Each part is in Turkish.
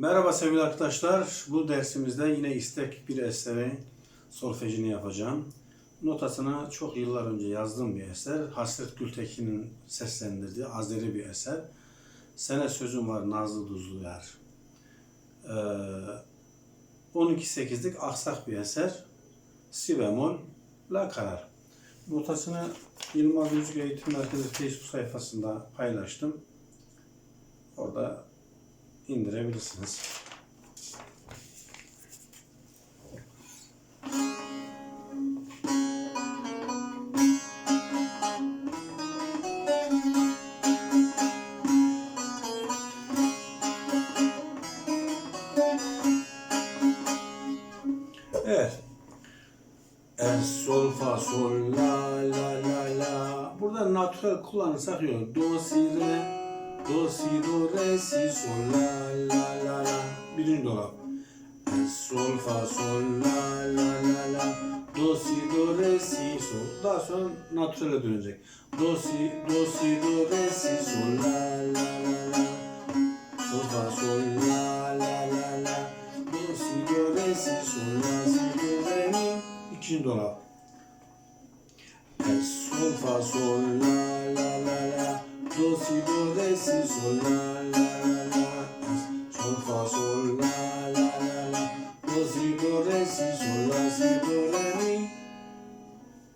Merhaba sevgili arkadaşlar. Bu dersimizde yine istek bir eseri solfejini yapacağım. Notasını çok yıllar önce yazdığım bir eser. Hasret Gültekin'in seslendirdiği Azeri bir eser. Sene sözüm var Nazlı Duzlu Yar. Ee, 12-8'lik aksak bir eser. Si bemol, la karar. Notasını Yılmaz Müzik Eğitim Merkezi Facebook sayfasında paylaştım. Orada indirebilirsiniz. Evet. Es, sol, sol, la, la, la, la. Burada natural kullanırsak yok. Do, si, re, do, si, do, re, si, sol, la, la, la, la. Birinci dolap. Sol, fa, sol, la, la, la, la. Do, si, do, re, si, sol. Daha sonra naturale dönecek. Do, si, do, si, do, re, si, sol, la, la, la, la. Sol, fa, sol, la, la, la, la. Do, si, do, re, si, sol, la, si, do, re, mi. İkinci dolap. Sol, fa, sol, la, la, la, la. Do, si, do, re, si, sol, la, la, la, la. Sol, fa, sol, la, la, la, la. Do, si, do, re, si, sol, la, si, do, re, mi.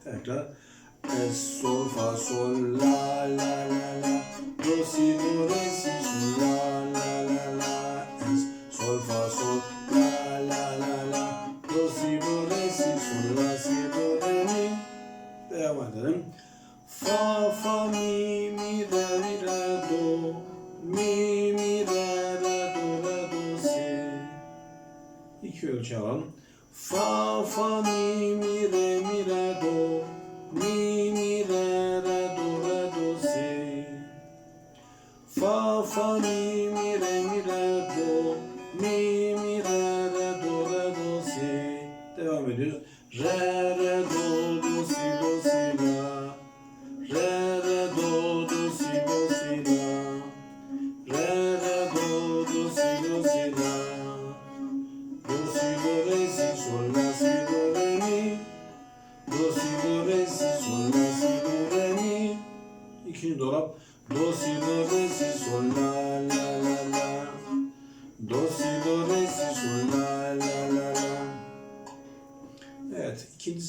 Tekrar. Es, sol, fa, sol, la, la, la, la. Do, si, do, re, si, sol, la, la, la, la. Es, sol, fa, sol, la, la, la, la. Do, si, do, re, si, sol, la, si, do, re, mi. Devam edelim. Fa, fa, mi, mi, re, mi, re, do. Mi, mi, re, re, do, re, do, si. İki ölçü alalım. Fa, fa, mi, mi, re, mi, re, do. Mi, mi, re, re, do, re, do, si. Fa, fa, mi, mi, re, mi, re, do. Mi, mi, re, re, do, re, do, si. Devam ediyoruz. Re,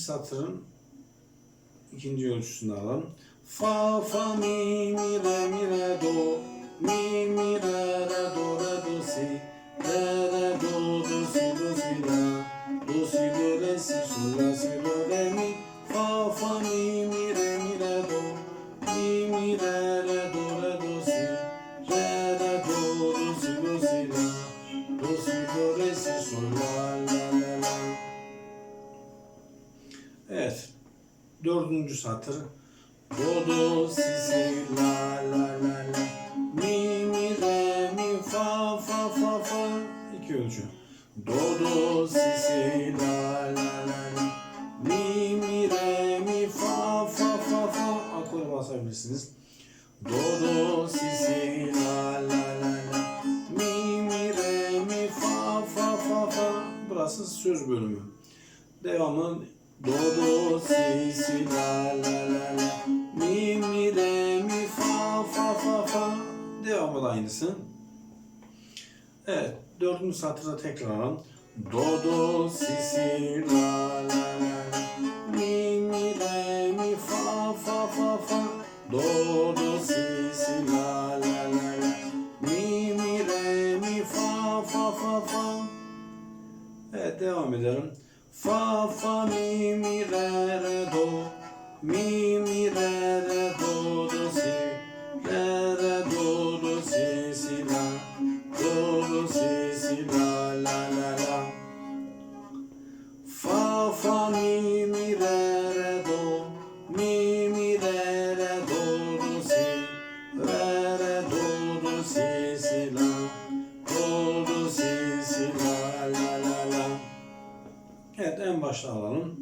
satırın ikinci ölçüsünü alalım. Fa, fa, mi, mi, re, mi, re, do. Dördüncü satır. Do, do, si, si, la, la, la, la. Mi, mi, re, mi, fa, fa, fa, fa. İki ölçü. Do, do, si, si, la, la, la, la. Mi, mi, re, mi, fa, fa, fa, fa. Akora basabilirsiniz. Do, do, si, si, la, la, la, la. Mi, mi, re, mi, fa, fa, fa, fa. Burası söz bölümü. Devamı do do si si la la la la mi mi re mi fa fa fa fa devamı da aynısı. Evet dördüncü satırda tekrar alalım. Do do si si la la la mi mi re mi fa fa fa fa do do si si la la la la mi mi re mi fa fa fa fa Evet devam edelim. Fa fa mi mi re re do mi mi re re do do si re re do do si si la do do si si la la la la. Fa fa mi mi re Evet en başta alalım.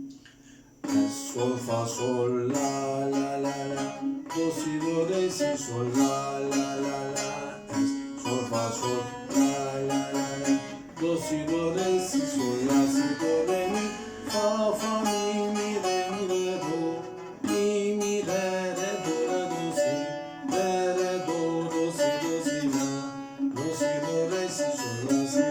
Sol fa sol la la la la. Do si do re si sol la la la la. Sol fa sol la la la la. Si do re si sol la si do re mi. Fa fa mi mi re mi re do. Mi mi re re do re do si. Re re do do si do si la. Do si do re si sol la si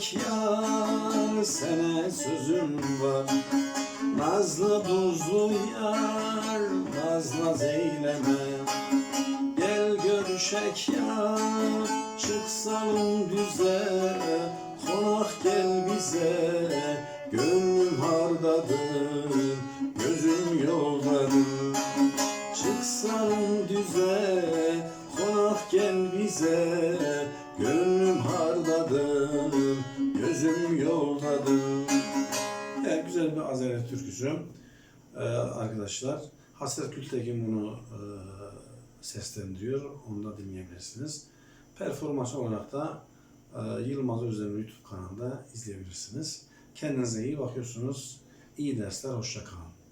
görüşek yar Sana sözüm var. Nazlı tuzlu yar Naz naz eyleme Gel görüşek yar Çıksalım düze. Konak gel bize Gönlüm hardadır Gözüm yoldadır. Çıksalım düze Konak gel bize Gönlüm Gözüm yoldadır Evet, güzel bir Azeri türküsü. Ee, arkadaşlar. Hasret Gültekin bunu e, seslendiriyor. Onu da dinleyebilirsiniz. Performans olarak da e, Yılmaz Özlem'in YouTube kanalında izleyebilirsiniz. Kendinize iyi bakıyorsunuz. İyi dersler, hoşça kalın.